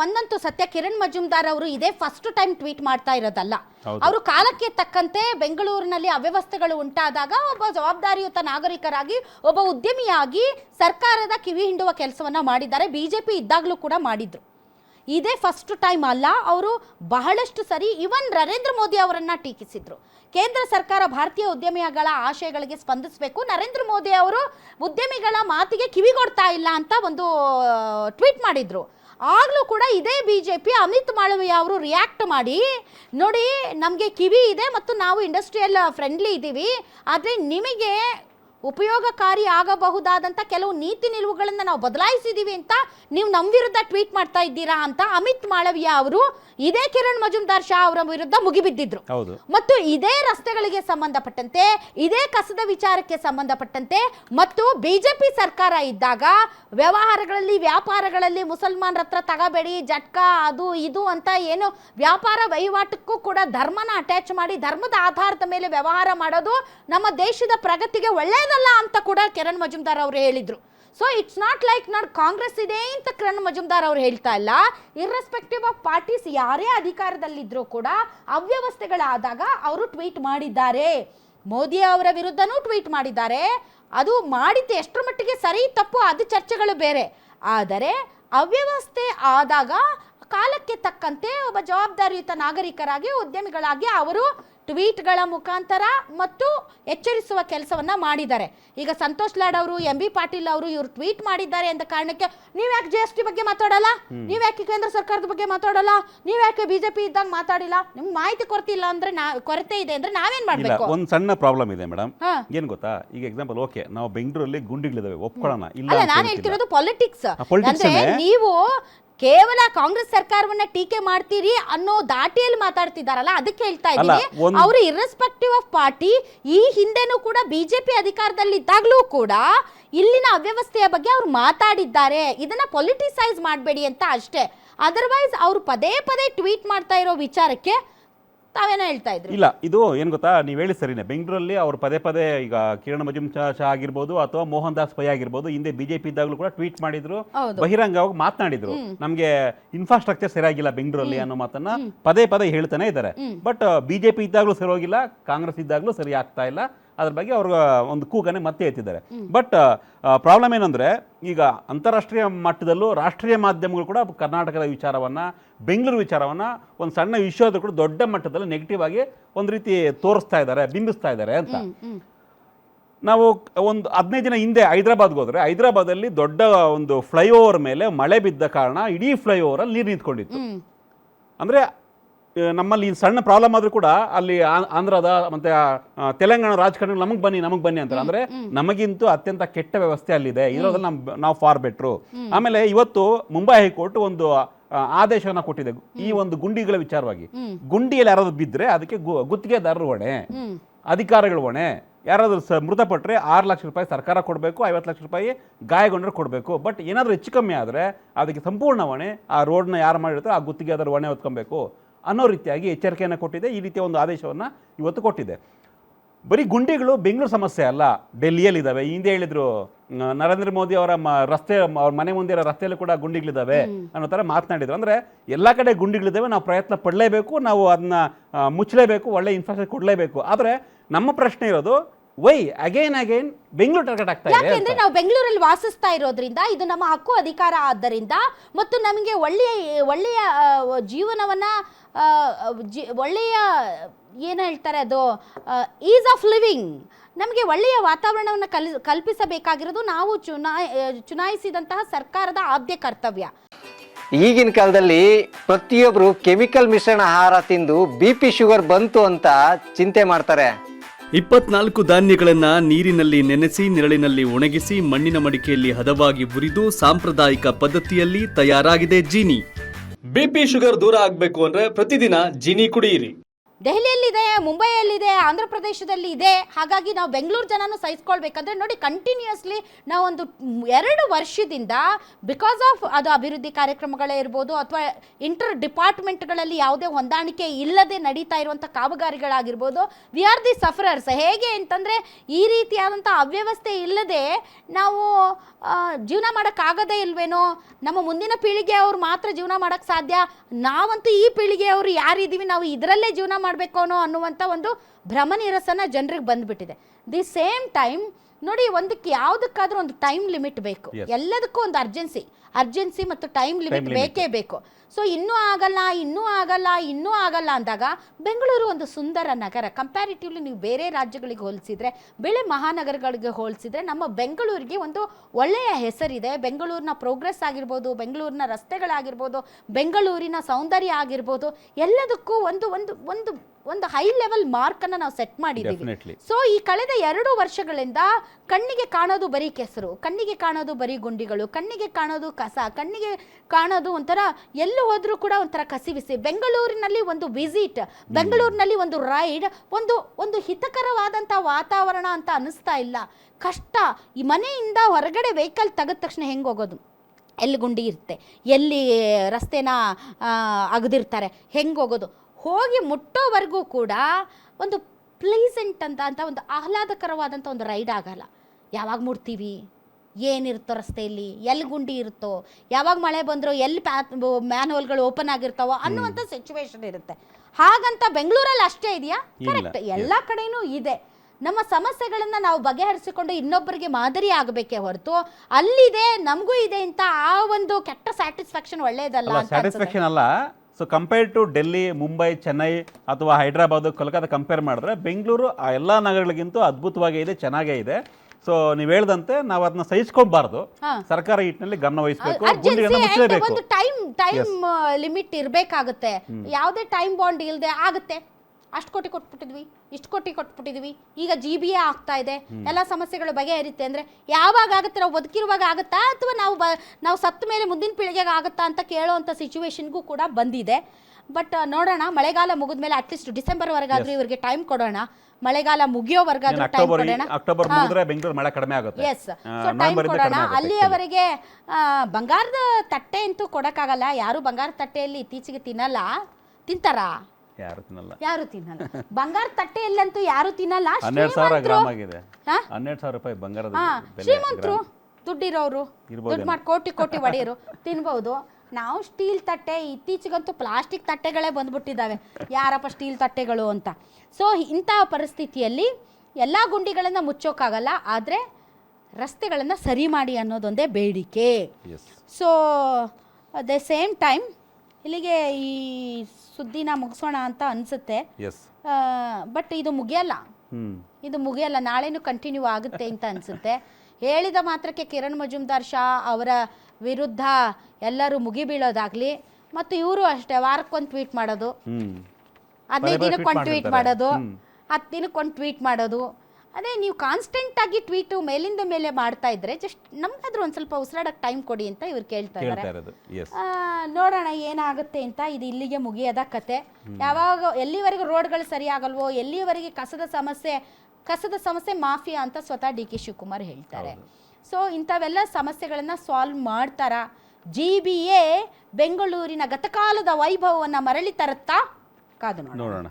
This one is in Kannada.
ಒಂದಂತೂ ಸತ್ಯ ಕಿರಣ್ ಮಜುಮ್ದಾರ್ ಅವರು ಇದೇ ಫಸ್ಟ್ ಟೈಮ್ ಟ್ವೀಟ್ ಮಾಡ್ತಾ ಇರೋದಲ್ಲ. ಅವರು ಕಾಲಕ್ಕೆ ತಕ್ಕಂತೆ ಬೆಂಗಳೂರಿನಲ್ಲಿ ಅವ್ಯವಸ್ಥೆಗಳು ಉಂಟಾದಾಗ ಒಬ್ಬ ಜವಾಬ್ದಾರಿಯುತ ನಾಗರಿಕರಾಗಿ ಒಬ್ಬ ಉದ್ಯಮಿಯಾಗಿ ಸರ್ಕಾರದ ಕಿವಿ ಹಿಂಡುವ ಕೆಲಸವನ್ನ ಮಾಡಿದ್ದಾರೆ. ಬಿಜೆಪಿ ಇದ್ದಾಗಲೂ ಕೂಡ ಮಾಡಿದ್ರು. ಇದೇ ಫಸ್ಟ್ ಟೈಮ್ ಅಲ್ಲ ಅವರು ಬಹಳಷ್ಟು ಸರಿ ಇವನ್ ನರೇಂದ್ರ ಮೋದಿ ಅವರನ್ನ ಟೀಕಿಸಿದ್ರು. ಕೇಂದ್ರ ಸರ್ಕಾರ ಭಾರತೀಯ ಉದ್ಯಮಿಗಳ ಆಶಯಗಳಿಗೆ ಸ್ಪಂದಿಸಬೇಕು. ನರೇಂದ್ರ ಮೋದಿ ಅವರು ಉದ್ಯಮಿಗಳ ಮಾತಿಗೆ ಕಿವಿಗೊಡ್ತಾ ಇಲ್ಲ ಅಂತ ಒಂದು ಟ್ವೀಟ್ ಮಾಡಿದ್ರು. ಆಗಲೂ ಕೂಡ ಇದೇ B J P Amit Malviya ಅವರು ರಿಯಾಕ್ಟ್ ಮಾಡಿ, ನೋಡಿ ನಮಗೆ ಕಿವಿ ಇದೆ ಮತ್ತು ನಾವು ಇಂಡಸ್ಟ್ರಿಯಲ್ ಫ್ರೆಂಡ್ಲಿ ಇದ್ದೀವಿ ಆದರೆ ನಿಮಗೆ ಉಪಯೋಗಕಾರಿ ಆಗಬಹುದಾದಂಥ ಕೆಲವು ನೀತಿ ನಿಲುವುಗಳನ್ನು ನಾವು ಬದಲಾಯಿಸಿದ್ದೀವಿ ಅಂತ ನೀವು ನಮ್ಮ ವಿರುದ್ಧ ಟ್ವೀಟ್ ಮಾಡ್ತಾ ಇದ್ದೀರಾ ಅಂತ ಅಮಿತ್ ಮಾಳವೀಯ ಅವರು ಇದೇ ಕಿರಣ್ ಮಜುಮ್ದಾರ್ ಶಾ ಅವರ ವಿರುದ್ಧ ಮುಗಿಬಿದ್ದಿದ್ರು. ಮತ್ತು ಇದೇ ರಸ್ತೆಗಳಿಗೆ ಸಂಬಂಧಪಟ್ಟಂತೆ ಇದೇ ಕಸದ ವಿಚಾರಕ್ಕೆ ಸಂಬಂಧಪಟ್ಟಂತೆ ಮತ್ತು ಬಿಜೆಪಿ ಸರ್ಕಾರ ಇದ್ದಾಗ ವ್ಯವಹಾರಗಳಲ್ಲಿ ವ್ಯಾಪಾರಗಳಲ್ಲಿ ಮುಸಲ್ಮಾನರ ಹತ್ರ ತಗೋಬೇಡಿ ಜಟ್ಕ ಅದು ಇದು ಅಂತ ಏನು ವ್ಯಾಪಾರ ವಹಿವಾಟಕ್ಕೂ ಕೂಡ ಧರ್ಮನ ಅಟ್ಯಾಚ್ ಮಾಡಿ ಧರ್ಮದ ಆಧಾರದ ಮೇಲೆ ವ್ಯವಹಾರ ಮಾಡೋದು ನಮ್ಮ ದೇಶದ ಪ್ರಗತಿಗೆ ಒಳ್ಳೆಯದಲ್ಲ ಅಂತ ಕೂಡ ಕಿರಣ್ ಮಜುಮ್ದಾರ್ ಅವರು ಹೇಳಿದ್ರು. ಸೊ ಇಟ್ಸ್ ನಾಟ್ ಲೈಕ್ ನಾನು ಕಾಂಗ್ರೆಸ್ ಇದೆ ಅಂತ ಕಿರಣ್ ಮಜುಮ್ದಾರ್ ಅವ್ರು ಹೇಳ್ತಾ ಇಲ್ಲ. ಇರ್ರೆಸ್ಪೆಕ್ಟಿವ್ ಆಫ್ ಪಾರ್ಟೀಸ್ ಯಾರೇ ಅಧಿಕಾರದಲ್ಲಿದ್ರೂ ಕೂಡ ಅವ್ಯವಸ್ಥೆಗಳಾದಾಗ ಅವರು ಟ್ವೀಟ್ ಮಾಡಿದ್ದಾರೆ. ಮೋದಿ ಅವರ ವಿರುದ್ಧನೂ ಟ್ವೀಟ್ ಮಾಡಿದ್ದಾರೆ. ಅದು ಮಾಡಿದ್ದು ಎಷ್ಟರ ಮಟ್ಟಿಗೆ ಸರಿ, ತಪ್ಪು, ಅದು ಚರ್ಚೆಗಳು ಬೇರೆ. ಆದರೆ ಅವ್ಯವಸ್ಥೆ ಆದಾಗ ಕಾಲಕ್ಕೆ ತಕ್ಕಂತೆ ಒಬ್ಬ ಜವಾಬ್ದಾರಿಯುತ ನಾಗರಿಕರಾಗಿ ಉದ್ಯಮಿಗಳಾಗಿ ಅವರು ಟ್ವೀಟ್ಗಳ ಮುಖಾಂತರ ಮತ್ತು ಎಚ್ಚರಿಸುವ ಕೆಲಸವನ್ನ ಮಾಡಿದ್ದಾರೆ. ಈಗ ಸಂತೋಷ್ ಲಾಡ್ ಅವರು ಎಂ ಬಿ ಪಾಟೀಲ್ ಅವರು ಇವರು ಟ್ವೀಟ್ ಮಾಡಿದ್ದಾರೆ ಎಂದ ಕಾರಣಕ್ಕೆ ನೀವು ಯಾಕೆ ಜಿ ಎಸ್ ಟಿ ಬಗ್ಗೆ ಮಾತಾಡಲ್ಲ? ನೀವು ಯಾಕೆ ಕೇಂದ್ರ ಸರ್ಕಾರದ ಬಗ್ಗೆ ಮಾತಾಡಲ್ಲ? ನೀವು ಯಾಕೆ ಬಿಜೆಪಿ ಇದ್ದಾಗ ಮಾತಾಡಿಲ್ಲ? ನಿಮ್ಗೆ ಮಾಹಿತಿ ಕೊರತಿಲ್ಲ ಅಂದ್ರೆ ನಾ ಕೊರತೆ ಇದೆ ಅಂದ್ರೆ ನಾವೇನ್ ಮಾಡಬೇಕು? ಒಂದ್ ಸಣ್ಣ ಪ್ರಾಬ್ಲಮ್ ಇದೆ ಮೇಡಮ್. ಏನ್ ಗೊತ್ತಾ? ಈಗ ಎಕ್ಸಾಂಪಲ್ ಓಕೆ ನಾವು ಬೆಂಗಳೂರಲ್ಲಿ ಗುಂಡಿಗಳಿದಾವೆ ಒಪ್ಕೊಳ್ಳೋಣ ಇಲ್ಲ ನಾನು ಹೇಳ್ತಿರೋದು ಪಾಲಿಟಿಕ್ಸ್ ಅಂದ್ರೆ ನೀವು ಕೇವಲ ಕಾಂಗ್ರೆಸ್ ಸರ್ಕಾರವನ್ನ ಟೀಕೆ ಮಾಡ್ತೀರಿ ಅನ್ನೋ ದಾಟಿಯಲ್ಲಿ ಮಾತಾಡ್ತಿದಾರಲ್ಲ ಅದಕ್ಕೆ ಹೇಳ್ತಾ ಇದ್ದೀನಿ. ಅವರು ಇರ್ರೆಸ್ಪೆಕ್ಟಿವ್ ಆಫ್ ಪಾರ್ಟಿ ಈ ಹಿಂದೆನೂ ಕೂಡ ಬಿಜೆಪಿ ಅಧಿಕಾರದಲ್ಲಿ ಇದ್ದಾಗ್ಲೂ ಕೂಡ ಇಲ್ಲಿನ ಅವ್ಯವಸ್ಥೆಯ ಬಗ್ಗೆ ಅವ್ರು ಮಾತಾಡಿದ್ದಾರೆ. ಇದನ್ನ ಪೊಲಿಟಿಸೈಸ್ ಮಾಡಬೇಡಿ ಅಂತ ಅಷ್ಟೇ. ಅದರ್ವೈಸ್ ಅವ್ರು ಪದೇ ಪದೇ ಟ್ವೀಟ್ ಮಾಡ್ತಾ ಇರೋ ವಿಚಾರಕ್ಕೆ ತಾವೇನೋ ಹೇಳ್ತಾ ಇದ್ರಿ? ಇಲ್ಲ ಇದು ಏನ್ ಗೊತ್ತಾ ನೀವು ಹೇಳಿ ಸರಿನೇ. ಬೆಂಗಳೂರಲ್ಲಿ ಅವ್ರು ಪದೇ ಪದೇ ಈಗ ಕಿರಣ್ ಮಜುಮ್ ಶಾ ಆಗಿರ್ಬೋದು ಅಥವಾ ಮೋಹನ್ ದಾಸ್ ಪೈ ಆಗಿರ್ಬೋದು ಹಿಂದೆ ಬಿಜೆಪಿ ಇದ್ದಾಗಲೂ ಕೂಡ ಟ್ವೀಟ್ ಮಾಡಿದ್ರು. ಬಹಿರಂಗವಾಗಿ ಮಾತನಾಡಿದ್ರು. ನಮ್ಗೆ ಇನ್ಫ್ರಾಸ್ಟ್ರಕ್ಚರ್ ಸರಿಯಾಗಿಲ್ಲ ಬೆಂಗಳೂರಲ್ಲಿ ಅನ್ನೋ ಮಾತನ್ನ ಪದೇ ಪದೇ ಹೇಳ್ತಾನೆ ಇದ್ದಾರೆ. ಬಟ್ ಬಿಜೆಪಿ ಇದ್ದಾಗಲೂ ಸರಿ ಹೋಗಿಲ್ಲ ಕಾಂಗ್ರೆಸ್ ಇದ್ದಾಗಲೂ ಸರಿ ಆಗ್ತಾ ಇಲ್ಲ. ಅದ್ರ ಬಗ್ಗೆ ಅವ್ರ ಒಂದು ಕೂಗನೆ ಮತ್ತೆ ಎತ್ತಿದ್ದಾರೆ. ಬಟ್ ಪ್ರಾಬ್ಲಮ್ ಏನಂದ್ರೆ ಈಗ ಅಂತಾರಾಷ್ಟ್ರೀಯ ಮಟ್ಟದಲ್ಲೂ ರಾಷ್ಟ್ರೀಯ ಮಾಧ್ಯಮಗಳು ಕೂಡ ಕರ್ನಾಟಕದ ವಿಚಾರವನ್ನ ಬೆಂಗಳೂರು ವಿಚಾರವನ್ನ ಒಂದು ಸಣ್ಣ ವಿಷಯದ ಕೂಡ ದೊಡ್ಡ ಮಟ್ಟದಲ್ಲಿ ನೆಗೆಟಿವ್ ಆಗಿ ಒಂದು ರೀತಿ ತೋರಿಸ್ತಾ ಇದ್ದಾರೆ ಬಿಂಬಿಸ್ತಾ ಇದ್ದಾರೆ ಅಂತ. ನಾವು ಒಂದು ಹದಿನೈದು ದಿನ ಹಿಂದೆ ಹೈದರಾಬಾದ್ಗೆ ಹೋದ್ರೆ ಹೈದರಾಬಾದಲ್ಲಿ ದೊಡ್ಡ ಒಂದು ಫ್ಲೈಓವರ್ ಮೇಲೆ ಮಳೆ ಬಿದ್ದ ಕಾರಣ ಇಡೀ ಫ್ಲೈಓವರಲ್ಲಿ ನೀರು ನಿಂತ್ಕೊಂಡಿತ್ತು. ಅಂದರೆ ನಮ್ಮಲ್ಲಿ ಇದು ಸಣ್ಣ ಪ್ರಾಬ್ಲಮ್ ಆದ್ರೂ ಕೂಡ ಅಲ್ಲಿ ಆಂಧ್ರದ ಮತ್ತೆ ತೆಲಂಗಾಣ ರಾಜಕಾರಣ ನಮಗೆ ಬನ್ನಿ ನಮಗೆ ಬನ್ನಿ ಅಂತಾರೆ. ಅಂದ್ರೆ ನಮಗಿಂತೂ ಅತ್ಯಂತ ಕೆಟ್ಟ ವ್ಯವಸ್ಥೆ ಅಲ್ಲಿದೆ. ಇರೋದ್ರಲ್ಲಿ ನಮ್ ನಾವು ಫಾರ್ ಬೆಟ್ರು ಆಮೇಲೆ ಇವತ್ತು ಮುಂಬೈ ಹೈಕೋರ್ಟ್ ಒಂದು ಆದೇಶವನ್ನ ಕೊಟ್ಟಿದೆ. ಈ ಒಂದು ಗುಂಡಿಗಳ ವಿಚಾರವಾಗಿ. ಗುಂಡಿಯಲ್ಲಿ ಯಾರಾದ್ರು ಬಿದ್ದರೆ ಅದಕ್ಕೆ ಗುತ್ತಿಗೆದಾರರು ಹೊಣೆ ಅಧಿಕಾರಿಗಳು ಹೊಣೆ. ಯಾರಾದ್ರೂ ಸ ಮೃತಪಟ್ಟರೆ ಆರು ಲಕ್ಷ ರೂಪಾಯಿ ಸರ್ಕಾರ ಕೊಡಬೇಕು ಐವತ್ತು ಲಕ್ಷ ರೂಪಾಯಿ ಗಾಯಗೊಂಡ್ರೆ ಕೊಡಬೇಕು. ಬಟ್ ಏನಾದರೂ ಹೆಚ್ಚು ಕಮ್ಮಿ ಆದರೆ ಅದಕ್ಕೆ ಸಂಪೂರ್ಣ ಹೊಣೆ ಆ ರೋಡ್ನ ಯಾರು ಮಾಡಿರ್ತಾರೆ ಆ ಗುತ್ತಿಗೆದಾರರು ಹೊಣೆ ಹೊತ್ಕೊಬೇಕು. ಅನ್ನೋ ರೀತಿಯಾಗಿ ಎಚ್ಚರಿಕೆಯನ್ನು ಕೊಟ್ಟಿದೆ. ಈ ರೀತಿಯ ಒಂದು ಆದೇಶವನ್ನು ಇವತ್ತು ಕೊಟ್ಟಿದೆ. ಬರೀ ಗುಂಡಿಗಳು ಬೆಂಗಳೂರು ಸಮಸ್ಯೆ ಅಲ್ಲ ಡೆಲ್ಲಿಯಲ್ಲಿ ಇದಾವೆ. ಹಿಂದೆ ಹೇಳಿದ್ರು ನರೇಂದ್ರ ಮೋದಿ ಅವರ ಮ- ರಸ್ತೆ ಅವ್ರ ಮನೆ ಮುಂದೆ ಇರೋ ರಸ್ತೆಯಲ್ಲೂ ಕೂಡ ಗುಂಡಿಗಳಿದ್ದಾವೆ ಅನ್ನೋ ಥರ ಮಾತನಾಡಿದ್ರು. ಅಂದ್ರೆ ಎಲ್ಲ ಕಡೆ ಗುಂಡಿಗಳಿದ್ದಾವೆ ನಾವು ಪ್ರಯತ್ನ ಪಡಲೇಬೇಕು ನಾವು ಅದನ್ನ ಮುಚ್ಚಲೇಬೇಕು ಒಳ್ಳೆ ಇನ್ಫ್ರಾಸ್ಟ್ರಕ್ಚರ್ ಕೊಡಲೇಬೇಕು. ಆದರೆ ನಮ್ಮ ಪ್ರಶ್ನೆ ಇರೋದು why again again Bengaluru target ಆಗ್ತಾ ಇದೆ ಯಾಕೆಂದ್ರೆ ಅಂತ. ನಾವು ಬೆಂಗಳೂರಲ್ಲಿ ವಾಸಿಸ್ತಾ ಇರೋದ್ರಿಂದ ಇದು ನಮ್ಮ ಹಕ್ಕು ಅಧಿಕಾರ ಆದ್ದರಿಂದ ಮತ್ತು ನಮಗೆ ಒಳ್ಳೆಯ ಒಳ್ಳೆಯ ಆ, ಜೀವನವನ್ನ ಆ, ಜಿ- ಒಳ್ಳೆಯ ಏನು ಹೇಳ್ತಾರೆ ಅದು ಈಸ್ ಆಫ್ ಲಿವಿಂಗ್ ನಮಗೆ ಒಳ್ಳೆಯ ವಾತಾವರಣವನ್ನು ಕಲ್ ಕಲ್ಪಿಸಬೇಕಾಗಿರೋದು ನಾವು ಚುನಾಯ ಚುನಾಯಿಸಿದಂತಹ ಸರ್ಕಾರದ ಆದ್ಯ ಕರ್ತವ್ಯ. ಈಗಿನ ಕಾಲದಲ್ಲಿ ಪ್ರತಿಯೊಬ್ರು ಕೆಮಿಕಲ್ ಮಿಶ್ರಣ ಆಹಾರ ತಿಂದು ಬಿ ಪಿ ಶುಗರ್ ಬಂತು ಅಂತ ಚಿಂತೆ ಮಾಡ್ತಾರೆ. ಇಪ್ಪತ್ನಾಲ್ಕು ಧಾನ್ಯಗಳನ್ನು ನೀರಿನಲ್ಲಿ ನೆನೆಸಿ, ನೆರಳಿನಲ್ಲಿ ಒಣಗಿಸಿ, ಮಣ್ಣಿನ ಮಡಿಕೆಯಲ್ಲಿ ಹದವಾಗಿ ಹುರಿದು ಸಾಂಪ್ರದಾಯಿಕ ಪದ್ಧತಿಯಲ್ಲಿ ತಯಾರಾಗಿದೆ ಜೀನಿ. ಬಿಪಿ ಶುಗರ್ ದೂರ ಆಗಬೇಕು ಅಂದ್ರೆ ಪ್ರತಿದಿನ ಜೀನಿ ಕುಡಿಯಿರಿ. ದೆಹಲಿಯಲ್ಲಿದೆ, ಮುಂಬೈಯಲ್ಲಿದೆ ಆಂಧ್ರ ಪ್ರದೇಶದಲ್ಲಿ ಇದೆ. ಹಾಗಾಗಿ ನಾವು ಬೆಂಗಳೂರು ಜನನೂ ಸಹಿಸ್ಕೊಳ್ಬೇಕಂದ್ರೆ ನೋಡಿ ಕಂಟಿನ್ಯೂಸ್ಲಿ ನಾವೊಂದು ಎರಡು ವರ್ಷದಿಂದ ಬಿಕಾಸ್ ಆಫ್ ಅದು ಅಭಿವೃದ್ಧಿ ಕಾರ್ಯಕ್ರಮಗಳೇ ಇರ್ಬೋದು ಅಥವಾ ಇಂಟರ್ ಡಿಪಾರ್ಟ್ಮೆಂಟ್ಗಳಲ್ಲಿ ಯಾವುದೇ ಹೊಂದಾಣಿಕೆ ಇಲ್ಲದೆ ನಡೀತಾ ಇರುವಂಥ ಕಾಮಗಾರಿಗಳಾಗಿರ್ಬೋದು ವಿ ಆರ್ ದಿ ಸಫರರ್ಸ್ ಹೇಗೆ ಅಂತಂದರೆ ಈ ರೀತಿಯಾದಂಥ ಅವ್ಯವಸ್ಥೆ ಇಲ್ಲದೆ ನಾವು ಜೀವನ ಮಾಡೋಕ್ಕಾಗದೇ ಇಲ್ವೇನೋ, ನಮ್ಮ ಮುಂದಿನ ಪೀಳಿಗೆ ಅವ್ರು ಮಾತ್ರ ಜೀವನ ಮಾಡೋಕ್ಕೆ ಸಾಧ್ಯ. ನಾವಂತೂ ಈ ಪೀಳಿಗೆಯವರು ಯಾರಿದ್ದೀವಿ, ನಾವು ಇದರಲ್ಲೇ ಜೀವನ ಮಾಡಬೇಕು ಅನ್ನೋ ಅನ್ನುವಂಥ ಒಂದು ಭ್ರಮ ನೀರಸನ ಜನರಿಗೆ ಬಂದುಬಿಟ್ಟಿದೆ. ದಿ ಸೇಮ್ ಟೈಮ್ ನೋಡಿ ಒಂದಕ್ಕೆ ಯಾವುದಕ್ಕಾದ್ರೂ ಒಂದು ಟೈಮ್ ಲಿಮಿಟ್ ಬೇಕು. ಎಲ್ಲದಕ್ಕೂ ಒಂದು ಅರ್ಜೆನ್ಸಿ ಅರ್ಜೆನ್ಸಿ ಮತ್ತು ಟೈಮ್ ಲಿಮಿಟ್. ಬೇಕೇ ಬೇಕು. ಸೊ ಇನ್ನೂ ಆಗಲ್ಲ ಇನ್ನೂ ಆಗಲ್ಲ ಇನ್ನೂ ಆಗಲ್ಲ ಅಂದಾಗ ಬೆಂಗಳೂರು ಒಂದು ಸುಂದರ ನಗರ. ಕಂಪ್ಯಾರಿಟಿವ್ಲಿ ನೀವು ಬೇರೆ ರಾಜ್ಯಗಳಿಗೆ ಹೋಲಿಸಿದ್ರೆ ಬೆಳೆ ಮಹಾನಗರಗಳಿಗೆ ಹೋಲಿಸಿದ್ರೆ ನಮ್ಮ ಬೆಂಗಳೂರಿಗೆ ಒಂದು ಒಳ್ಳೆಯ ಹೆಸರಿದೆ. ಬೆಂಗಳೂರಿನ ಪ್ರೋಗ್ರೆಸ್ ಆಗಿರ್ಬೋದು ಬೆಂಗಳೂರಿನ ರಸ್ತೆಗಳಾಗಿರ್ಬೋದು ಬೆಂಗಳೂರಿನ ಸೌಂದರ್ಯ ಆಗಿರ್ಬೋದು ಎಲ್ಲದಕ್ಕೂ ಒಂದು ಒಂದು ಒಂದು ಒಂದು ಹೈ ಲೆವೆಲ್ ಮಾರ್ಕನ್ನು ನಾವು ಸೆಟ್ ಮಾಡಿದ್ದೀವಿ. ಸೊ ಈ ಕಳೆದ ಎರಡು ವರ್ಷಗಳಿಂದ ಕಣ್ಣಿಗೆ ಕಾಣೋದು ಬರೀ ಕೆಸರು. ಕಣ್ಣಿಗೆ ಕಾಣೋದು ಬರೀ ಗುಂಡಿಗಳು. ಕಣ್ಣಿಗೆ ಕಾಣೋದು ಕಸ. ಕಣ್ಣಿಗೆ ಕಾಣೋದು ಒಂಥರ ಎಲ್ಲಿ ಹೋದ್ರೂ ಕೂಡ ಒಂಥರ ಕಸಿವಿಸಿ. ಬೆಂಗಳೂರಿನಲ್ಲಿ ಒಂದು ವಿಸಿಟ್ ಬೆಂಗಳೂರಿನಲ್ಲಿ ಒಂದು ರೈಡ್ ಒಂದು ಒಂದು ಹಿತಕರವಾದಂಥ ವಾತಾವರಣ ಅಂತ ಅನಿಸ್ತಾ ಇಲ್ಲ. ಕಷ್ಟ. ಈ ಮನೆಯಿಂದ ಹೊರಗಡೆ ವೆಹಿಕಲ್ ತೆಗೆದ ತಕ್ಷಣ ಹೆಂಗೆ ಹೋಗೋದು? ಎಲ್ಲಿ ಗುಂಡಿ ಇರುತ್ತೆ? ಎಲ್ಲಿ ರಸ್ತೆನ ಅಗದಿರ್ತಾರೆ? ಹೆಂಗೆ ಹೋಗೋದು? ಹೋಗಿ ಮುಟ್ಟೋವರೆಗೂ ಕೂಡ ಒಂದು ಪ್ಲೀಸೆಂಟ್ ಅಂತ ಅಂತ ಒಂದು ಆಹ್ಲಾದಕರವಾದಂಥ ಒಂದು ರೈಡ್ ಆಗಲ್ಲ. ಯಾವಾಗ ಮುಡ್ತೀವಿ ಏನಿರುತ್ತೋ ರಸ್ತೆಯಲ್ಲಿ? ಎಲ್ಲಿ ಗುಂಡಿ ಇರುತ್ತೋ? ಯಾವಾಗ ಮಳೆ ಬಂದರೂ? ಎಲ್ಲಿ ಪ್ಯಾ ಮ್ಯಾನ್ ಹೋಲ್ಗಳು ಓಪನ್ ಆಗಿರ್ತಾವೋ? ಅನ್ನುವಂಥ ಸಿಚುವೇಶನ್ ಇರುತ್ತೆ. ಹಾಗಂತ ಬೆಂಗಳೂರಲ್ಲಿ ಅಷ್ಟೇ ಇದೆಯಾ? ಕರೆಕ್ಟ್ ಎಲ್ಲ ಕಡೆಯೂ ಇದೆ. ನಮ್ಮ ಸಮಸ್ಯೆಗಳನ್ನು ನಾವು ಬಗೆಹರಿಸಿಕೊಂಡು ಇನ್ನೊಬ್ಬರಿಗೆ ಮಾದರಿ ಆಗಬೇಕೇ ಹೊರತು ಅಲ್ಲಿದೆ ನಮಗೂ ಇದೆ ಅಂತ ಆ ಒಂದು ಕೆಟ್ಟ ಸ್ಯಾಟಿಸ್ಫ್ಯಾಕ್ಷನ್ ಒಳ್ಳೆಯದಲ್ಲ ಅಂತ ಸ್ಯಾಟಿಸ್ಫ್ಯಾಕ್ಷನ್ ಅಲ್ಲ. So compare to Delhi Mumbai Chennai ಅಥವಾ ಹೈದ್ರಾಬಾದ್ ಕೋಲ್ಕತ್ತಾ ಕಂಪೇರ್ ಮಾಡಿದ್ರೆ ಬೆಂಗಳೂರು ಆ ಎಲ್ಲ ನಗರಗಳಿಗಿಂತೂ ಅದ್ಭುತವಾಗೇ ಇದೆ ಚೆನ್ನಾಗೇ ಇದೆ. ಸೊ ನೀವು ಹೇಳ್ದಂತೆ ನಾವು ಅದನ್ನ ಸಹಿಸ್ಕೊಬಾರ್ದು ಸರ್ಕಾರ ಈ ನಿಟ್ಟಿನಲ್ಲಿ ಗಮನ ವಹಿಸಬೇಕು ಗುಂಡಿಗಳನ್ನ ಮುಚ್ಚಲೇಬೇಕು ಒಂದು ಟೈಮ್ ಟೈಮ್ ಲಿಮಿಟ್ ಇರಬೇಕಾಗುತ್ತೆ. ಯಾವುದೇ ಟೈಮ್ ಬಾಂಡ್ ಇಲ್ಲದೆ ಆಗುತ್ತೆ. ಅಷ್ಟು ಕೋಟಿ ಕೊಟ್ಬಿಟ್ಟಿದ್ವಿ ಇಷ್ಟು ಕೋಟಿ ಕೊಟ್ಬಿಟ್ಟಿದ್ವಿ ಈಗ ಜಿ ಬಿ ಎ ಆಗ್ತಾ ಇದೆ ಎಲ್ಲ ಸಮಸ್ಯೆಗಳು ಬಗೆಹರಿತೆ ಅಂದರೆ ಯಾವಾಗ ಆಗುತ್ತೆ ನಾವು ಬದುಕಿರುವಾಗ ಆಗುತ್ತಾ ಅಥವಾ ನಾವು ಬ ನಾವು ಸತ್ತ ಮೇಲೆ ಮುಂದಿನ ಪೀಳಿಗೆಗೆ ಆಗುತ್ತಾ ಅಂತ ಕೇಳೋವಂಥ ಸಿಚುವೇಶನ್ಗೂ ಕೂಡ ಬಂದಿದೆ. ಬಟ್ ನೋಡೋಣ ಮಳೆಗಾಲ ಮುಗಿದ ಮೇಲೆ ಅಟ್ಲೀಸ್ಟ್ ಡಿಸೆಂಬರ್ವರೆಗಾದ್ರೂ ಇವರಿಗೆ ಟೈಮ್ ಕೊಡೋಣ. ಮಳೆಗಾಲ ಮುಗಿಯೋವರೆಗಾದ್ರೂ ಟೈಮ್ ಕೊಡೋಣ. ಅಕ್ಟೋಬರ್ ಹಾ. ಮುಗಿದ್ರೆ ಬೆಂಗಳೂರು ಮಳೆ ಕಡಿಮೆ ಆಗುತ್ತೆ. ಎಸ್ ಸೊ ಟೈಮ್ ಕೊಡೋಣ. ಅಲ್ಲಿಯವರೆಗೆ ಬಂಗಾರದ ತಟ್ಟೆ ಅಂತೂ ಕೊಡಕ್ಕಾಗಲ್ಲ. ಯಾರು ಬಂಗಾರದ ತಟ್ಟೆಯಲ್ಲಿ ಇತ್ತೀಚೆಗೆ ತಿನ್ನಲ್ಲ. ತಿಂತಾರಾ? ಯಾರು ತಿನ್ನಲ್ಲ. ಯಾರು ತಿನ್ನಲ್ಲ? ಬಂಗಾರ ತಟ್ಟೆಯಲ್ಲಂತೂ ಯಾರು ತಿನ್ನಲ್ಲ? ಹನ್ನೆರಡು ಸಾವಿರ ಗ್ರಾಮ್ ಆಗಿದೆ? ಹನ್ನೆರಡು ಸಾವಿರ ರೂಪಾಯಿ ಬಂಗಾರದ ಶ್ರೀಮಂತರು ದುಡ್ಡಿರೋರು ದುಡ್ಡು ಮಾಡಿ ಕೋಟಿ ಕೋಟಿ ಒಡೆಯರು ತಿನ್ಬಹುದು ನಾವು ಸ್ಟೀಲ್ ತಟ್ಟೆ ಇತ್ತೀಚೆಗಂತೂ ಪ್ಲಾಸ್ಟಿಕ್ ತಟ್ಟೆಗಳೇ ಬಂದ್ಬಿಟ್ಟಿದ್ದಾವೆ. ಯಾರಪ್ಪ ಸ್ಟೀಲ್ ತಟ್ಟೆಗಳು ಅಂತ. ಸೊ ಇಂತಹ ಪರಿಸ್ಥಿತಿಯಲ್ಲಿ ಎಲ್ಲ ಗುಂಡಿಗಳನ್ನು ಮುಚ್ಚೋಕ್ಕಾಗಲ್ಲ ಆದರೆ ರಸ್ತೆಗಳನ್ನು ಸರಿ ಮಾಡಿ ಅನ್ನೋದೊಂದೇ ಬೇಡಿಕೆ. So so the same time ಇಲ್ಲಿಗೆ ಈ ಸುದ್ದಿನ ಮುಗಿಸೋಣ ಅಂತ ಅನ್ಸುತ್ತೆ. ಬಟ್ ಇದು ಮುಗಿಯಲ್ಲ. ಇದು ಮುಗಿಯಲ್ಲ ನಾಳೆನೂ ಕಂಟಿನ್ಯೂ ಆಗುತ್ತೆ ಅಂತ ಅನ್ಸುತ್ತೆ. ಹೇಳಿದ ಮಾತ್ರಕ್ಕೆ ಕಿರಣ್ ಮಜುಮ್ದಾರ್ ಶಾ ಅವರ ವಿರುದ್ಧ ಎಲ್ಲರೂ ಮುಗಿಬೀಳೋದಾಗ್ಲಿ ಮತ್ತು ಇವರು ಅಷ್ಟೇ ವಾರಕ್ಕೊಂದು ಟ್ವೀಟ್ ಮಾಡೋದು. ಹದಿನೈದು ದಿನಕ್ಕೊಂದು ಟ್ವೀಟ್ ಮಾಡೋದು. ಹತ್ತು ದಿನಕ್ಕೊಂದು ಟ್ವೀಟ್ ಮಾಡೋದು. ಅದೇ ನೀವು ಕಾನ್ಸ್ಟೆಂಟಾಗಿ ಟ್ವೀಟು ಮೇಲಿಂದ ಮೇಲೆ ಮಾಡ್ತಾ ಇದ್ರೆ ಜಸ್ಟ್ ನಮ್ಗಾದ್ರೂ ಒಂದು ಸ್ವಲ್ಪ ಉಸಿರಾಡಕ್ಕೆ ಟೈಮ್ ಕೊಡಿ ಅಂತ ಇವ್ರು ಕೇಳ್ತಾ ಇದ್ದಾರೆ ನೋಡೋಣ ಏನಾಗುತ್ತೆ ಅಂತ ಇದು ಇಲ್ಲಿಗೆ ಮುಗಿಯದ ಕತೆ. ಯಾವಾಗ ಎಲ್ಲಿವರೆಗೂ ರೋಡ್ಗಳು ಸರಿ ಆಗಲ್ವೋ ಎಲ್ಲಿವರೆಗೆ ಕಸದ ಸಮಸ್ಯೆ ಕಸದ ಸಮಸ್ಯೆ ಮಾಫಿಯಾ ಅಂತ ಸ್ವತಃ ಡಿ ಕೆ ಶಿವಕುಮಾರ್ ಹೇಳ್ತಾರೆ. ಸೊ ಇಂಥವೆಲ್ಲ ಸಮಸ್ಯೆಗಳನ್ನು ಸಾಲ್ವ್ ಮಾಡ್ತಾರಾ? ಜಿ ಬಿ ಎ ಬೆಂಗಳೂರಿನ ಗತಕಾಲದ ವೈಭವವನ್ನು ಮರಳಿ ತರುತ್ತಾ? ಕಾದು ನೋಡೋಣ.